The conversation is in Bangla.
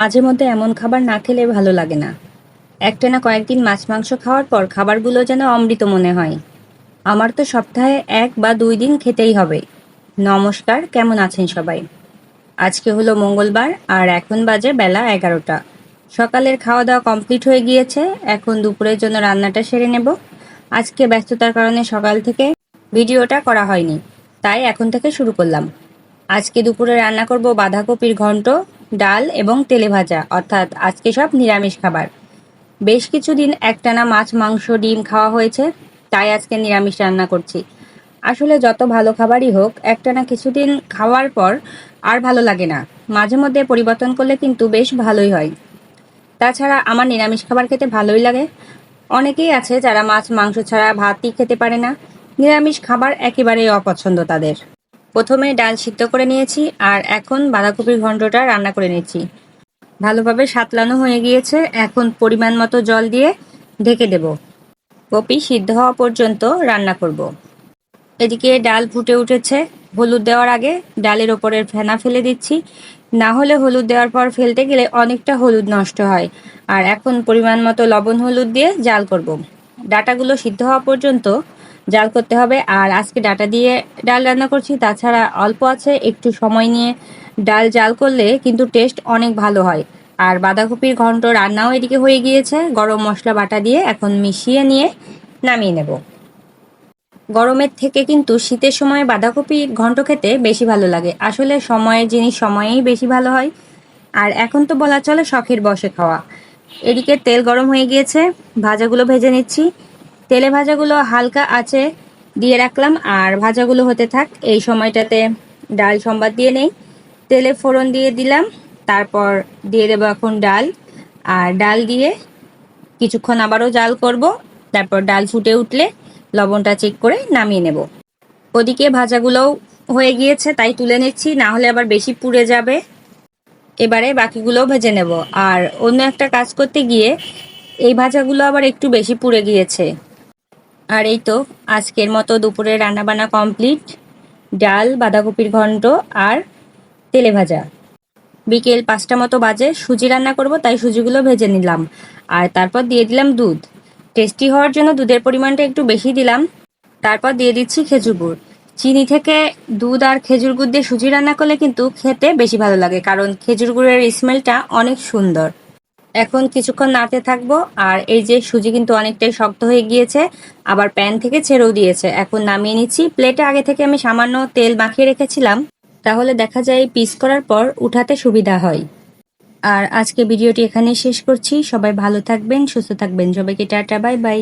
মাঝে মধ্যে এমন খাবার না খেলে ভালো লাগে না। একটানা কয়েকদিন মাছ মাংস খাওয়ার পর খাবারগুলো যেন অমৃত মনে হয়। আমার তো সপ্তাহে এক বা দুই দিন খেতেই হবে। নমস্কার, কেমন আছেন সবাই? আজকে হলো মঙ্গলবার আর এখন বাজে বেলা এগারোটা। সকালের খাওয়া দাওয়া কমপ্লিট হয়ে গিয়েছে, এখন দুপুরের জন্য রান্নাটা সেরে নেব। আজকে ব্যস্ততার কারণে সকাল থেকে ভিডিওটা করা হয়নি, তাই এখন থেকে শুরু করলাম। আজকে দুপুরে রান্না করব বাঁধাকপির ঘন্ট ডাল এবং তেলে ভাজা অর্থাৎ আজকে সব নিরামিষ খাবার। বেশ কিছুদিন একটানা মাছ, মাংস, ডিম খাওয়া হয়েছে, তাই আজকে নিরামিষ রান্না করছি। আসলে যত ভালো খাবারই হোক, একটানা কিছুদিন খাওয়ার পর আর ভালো লাগে না। মাঝে মধ্যে পরিবর্তন করলে কিন্তু বেশ ভালোই হয়। তাছাড়া আমার নিরামিষ খাবার খেতে ভালোই লাগে। অনেকেই আছে যারা মাছ, মাংস ছাড়া ভাতই খেতে পারে না। নিরামিষ খাবার একেবারেই অপছন্দ তাদের। প্রথমে ডাল সিদ্ধ করে নিয়েছি আর এখন বাঁধাকপির ঘন্টটা রান্না করে নিয়েছি ভালোভাবে সাতলানো হয়ে গিয়েছে। এখন পরিমাণ মতো জল দিয়ে ঢেকে দেব। কপি সিদ্ধ হওয়া পর্যন্ত রান্না করব। এদিকে ডাল ফুটে উঠেছে। হলুদ দেওয়ার আগে ডালের ওপরের ফেনা ফেলে দিচ্ছি। না হলে হলুদ দেওয়ার পর ফেলতে গেলে অনেকটা হলুদ নষ্ট হয়। আর এখন পরিমাণ মতো লবণ হলুদ দিয়ে জাল করব। ডাটাগুলো সিদ্ধ হওয়া পর্যন্ত জাল করতে হবে। আর আজকে ডাটা দিয়ে ডাল রান্না করছি, তাছাড়া অল্প আছে, একটু সময় নিয়ে ডাল জাল করলে কিন্তু টেস্ট অনেক ভালো হয়। আর বাঁধাকপির ঘন্ট রান্নাও এদিকে হয়ে গিয়েছে। গরম মশলা বাটা দিয়ে এখন মিশিয়ে নিয়ে নামিয়ে নেব। গরমের থেকে কিন্তু শীতের সময় বাঁধাকপি ঘন্ট খেতে বেশি ভালো লাগে। আসলে সময়ের জিনিস সময়েই বেশি ভালো হয়। আর এখন তো বলা চলে, শখের বসে খাওয়া। এদিকে তেল গরম হয়ে গিয়েছে, ভাজাগুলো ভেজে নিচ্ছি। তেলে ভাজাগুলো হালকা আছে দিয়ে রাখলাম, আর ভাজাগুলো হতে থাক, এই সময়টাতে ডাল সম্বাদ দিয়ে নেই। তেলে ফোড়ন দিয়ে দিলাম, তারপর দিয়ে দেবো এখন ডাল, আর ডাল দিয়ে কিছুক্ষণ আবারও জাল করব, তারপর ডাল ফুটে উঠলে লবণটা চেক করে নামিয়ে নেব। ওদিকে ভাজাগুলোও হয়ে গিয়েছে, তাই তুলে নিচ্ছি, না হলে আবার বেশি পুড়ে যাবে। এবারে বাকিগুলোও ভেজে নেব। আর অন্য একটা কাজ করতে গিয়ে এই ভাজাগুলো আবার একটু বেশি পুড়ে গিয়েছে। আর এই তো আজকের মতো দুপুরে রান্নাবান্না কমপ্লিট। ডাল, বাঁধাকপির ঘন্ট আর তেলে ভাজা। বিকেল পাঁচটা মতো বাজে, সুজি রান্না করব, তাই সুজিগুলো ভেজে নিলাম। আর তারপর দিয়ে দিলাম দুধ। টেস্টি হওয়ার জন্য দুধের পরিমাণটা একটু বেশি দিলাম। তারপর দিয়ে দিচ্ছি খেজুর গুড়। চিনি থেকে দুধ আর খেজুর গুড় দিয়ে সুজি রান্না করলে কিন্তু খেতে বেশি ভালো লাগে, কারণ খেজুর গুড়ের স্মেলটা অনেক সুন্দর। এখন কিছুক্ষণ নাড়তে থাকব, আর এই যে সুজি কিন্তু অনেকটাই শক্ত হয়ে গিয়েছে, আবার প্যান থেকে ছেড়েও দিয়েছে। এখন নামিয়ে নিচ্ছি, প্লেটে আগে থেকে আমি সামান্য তেল মাখিয়ে রেখেছিলাম, তাহলে দেখা যায় পিস করার পর উঠাতে সুবিধা হয়। আর আজকে ভিডিওটি এখানে শেষ করছি, সবাই ভালো থাকবেন, সুস্থ থাকবেন, সবাইকে টাটা, বাই বাই।